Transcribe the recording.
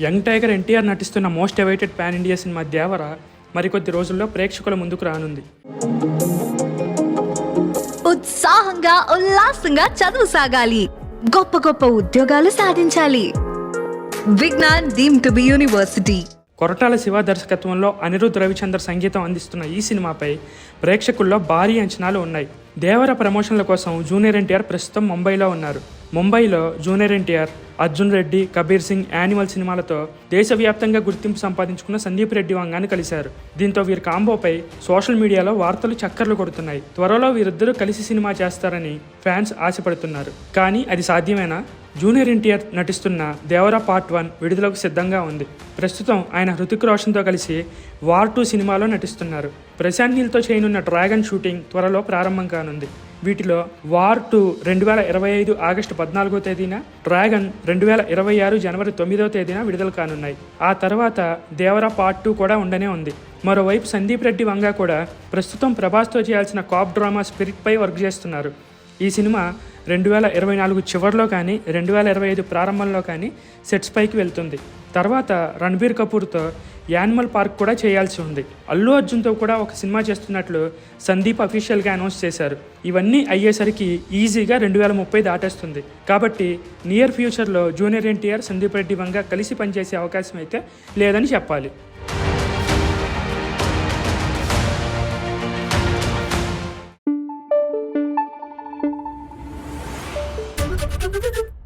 Young tiger NTR నటిస్తున్న most awaited pan India cinema Devara మరికొద్ది రోజుల్లో ప్రేక్షకుల ముందుకు రానుంది. ఉత్సాహంగా ఉల్లాసంగా చదువు సాగాలి. గొప్ప గొప్ప ఉద్యోగాలు సాధించాలి. Vignan deemed to be university. Koratala Siva దర్శకత్వంలో అనిరుద్ రవిచందర్ సంగీతం అందిస్తున్న ఈ సినిమాపై ప్రేక్షకుల్లో భారీ అంచనాలు ఉన్నాయి. దేవర ప్రమోషన్ల కోసం జూనియర్ ఎన్టీఆర్ ప్రస్తుతం ముంబైలో ఉన్నారు. ముంబైలో junior NTR Arjun Reddy Kabir Singh animal సినిమాలతో దేశవ్యాప్తంగా గుర్తింపు సంపాదించుకున్న సందీప్ రెడ్డి వంగాన్ని కలిశారు. దీంతో వీరి కాంబోపై సోషల్ మీడియాలో వార్తలు చక్కర్లు కొడుతున్నాయి. త్వరలో వీరిద్దరూ కలిసి సినిమా చేస్తారని ఫ్యాన్స్ ఆశపడుతున్నారు. కానీ అది సాధ్యమేనా? జూనియర్ ఎన్టీఆర్ నటిస్తున్న దేవరా పార్ట్ వన్ విడుదలకు సిద్ధంగా ఉంది. ప్రస్తుతం ఆయన హృతిక్ రోషన్తో కలిసి వార్ టూ సినిమాలో నటిస్తున్నారు. ప్రశాంత్ నీల్తో చేయనున్న డ్రాగన్ షూటింగ్ త్వరలో ప్రారంభం కానుంది. వీటిలో వార్ టూ రెండు వేల ఇరవై ఐదు ఆగస్టు పద్నాలుగో తేదీన డ్రాగన్ రెండు వేల ఇరవై ఆరు జనవరి తొమ్మిదో తేదీన విడుదల కానున్నాయి. ఆ తర్వాత దేవరా పార్ట్ టూ కూడా ఉండనే ఉంది. మరోవైపు సందీప్ రెడ్డి వంగా కూడా ప్రస్తుతం ప్రభాస్తో చేయాల్సిన కాప్ డ్రామా స్పిరిట్పై వర్క్ చేస్తున్నారు. ఈ సినిమా రెండు వేల ఇరవై నాలుగు చివరిలో కానీ రెండు వేల ఇరవై ఐదు ప్రారంభంలో కానీ సెట్స్ పైకి వెళ్తుంది. తర్వాత రణబీర్ కపూర్తో యానిమల్ పార్క్ కూడా చేయాల్సి ఉంది. అల్లు అర్జున్తో కూడా ఒక సినిమా చేస్తున్నట్లు సందీప్ అఫీషియల్గా అనౌన్స్ చేశారు. ఇవన్నీ అయ్యేసరికి ఈజీగా రెండు వేల ముప్పై దాటేస్తుంది. కాబట్టి నియర్ ఫ్యూచర్లో జూనియర్ ఎన్టీఆర్ సందీప్ రెడ్డి వంగ కలిసి పనిచేసే అవకాశం అయితే లేదని చెప్పాలి. Thank you.